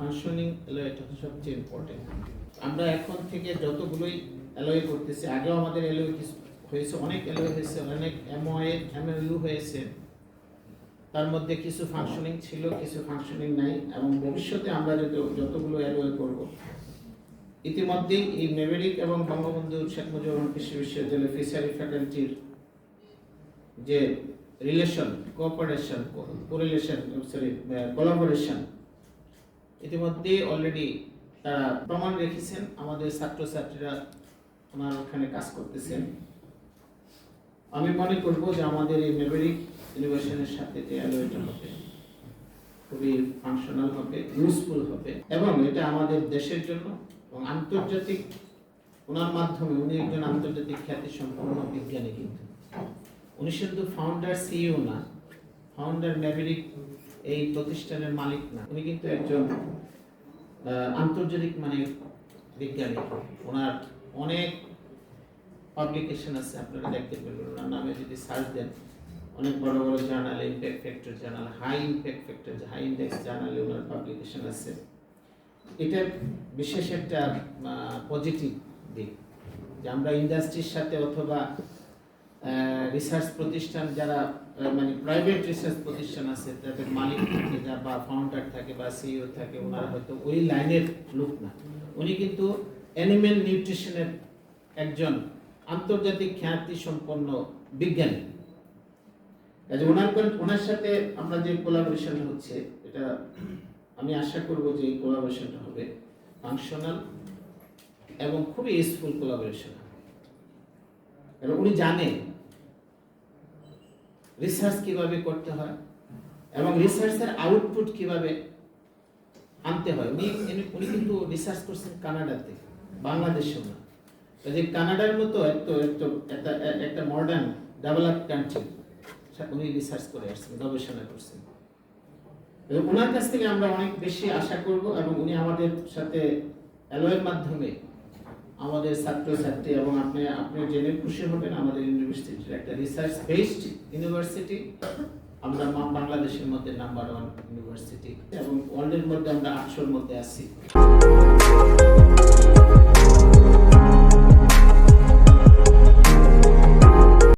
Functioning অ্যালয়টা সবচেয়ে important আমরা এখন থেকে যতগুলোই অ্যালয় করতেছি, আগেও আমাদের অ্যালয় হয়েছে, অনেক অ্যালয় হয়েছে, অনেক এমওএ এমএলইউ হয়েছে। তার মধ্যে কিছু ফাংশনিং ছিল, কিছু ফাংশনিং নাই এবং ভবিষ্যতে আমরা যত, যতগুলো অ্যালয় করব। ইতিমধ্যেই এই মেভেরিক এবং বঙ্গবন্ধু শেখ মুজিবুর রহমান কৃষি বিশ্ববিদ্যালয় ফিশারি ফ্যাকাল্টির যে relation cooperation correlation sorry collaboration ইতিমধ্যে অলরেডি তারা প্রমাণ রেখেছেন, আমাদের ছাত্রছাত্রীরা ওনার ওখানে কাজ করতেছেন। আমি মনে করব যে আমাদের এই মেভেরিক ইনোভেশনের সাথে যে অ্যালোয়েটা হবে, খুবই ফাংশনাল হবে ইউজফুল হবে, এবং এটা আমাদের দেশের জন্য এবং আন্তর্জাতিক, ওনার মাধ্যমে, উনি একজন আন্তর্জাতিক খ্যাতি সম্পন্ন বিজ্ঞানী কিন্তু। উনি শুধু ফাউন্ডার সিইও না ফাউন্ডার ম্যাভেরিক এই প্রতিষ্ঠানের মালিক না। উনি কিন্তু একজন আন্তর্জাতিক মানে বিজ্ঞানী। ওনার অনেক পাবলিকেশন আছে, আপনারা দেখতে পারবেন। ওনার নামে যদি সার্চ দেন, অনেক বড় বড় journal impact factor journal high impact factor high index জার্নালে ওনার পাবলিকেশন আছে। এটা বিশেষ একটা পজিটিভ দিক যে আমরা ইন্ডাস্ট্রির সাথে অথবা রিসার্চ প্রতিষ্ঠান যারা মানে প্রাইভেট রিসার্চ প্রতিষ্ঠান আছে, তাদের মালিক থাকে যা বা ফাউন্ডার থাকে বা সিইও থাকে, ওনারা হয়তো ওই লাইনের লোক না। উনি কিন্তু অ্যানিমেল নিউট্রিশনের একজন আন্তর্জাতিক খ্যাতি সম্পন্ন বিজ্ঞানী। কাজে ওনার ওনার সাথে আমরা যে কোলাবোরেশন হচ্ছে, এটা আমি আশা করব যে এই কোলাবোরেশনটা হবে ফাংশনাল এবং খুবই ইউজফুল কোলাবোরেশন উনি জানেন রিসার্চ কীভাবে করতে হয় এবং রিসার্চের আউটপুট কীভাবে আনতে হয়? উনি উনি- কিন্তু রিসার্চ করছেন কানাডাতে বাংলাদেশে না যে কানাডার মতো একটা একটা মডার্ন ডেভেলপ কান্ট্রি উনি রিসার্চ করে আসছেন, গবেষণা করছেন। ওনার কাছ থেকে আমরা অনেক বেশি আশা করব এবং উনি আমাদের সাথে অ্যালয়ের মাধ্যমে আমাদের ছাত্রছাত্রী এবং আপনি আপনি জেনে খুশি হবেন আমাদের ইউনিভার্সিটির রিসার্চ বেসড ইউনিভার্সিটি আমরা বাংলাদেশের মধ্যে নাম্বার ওয়ান ইউনিভার্সিটি এবং ওয়ার্ল্ডের মধ্যে আমরা আটশোর মধ্যে আছি।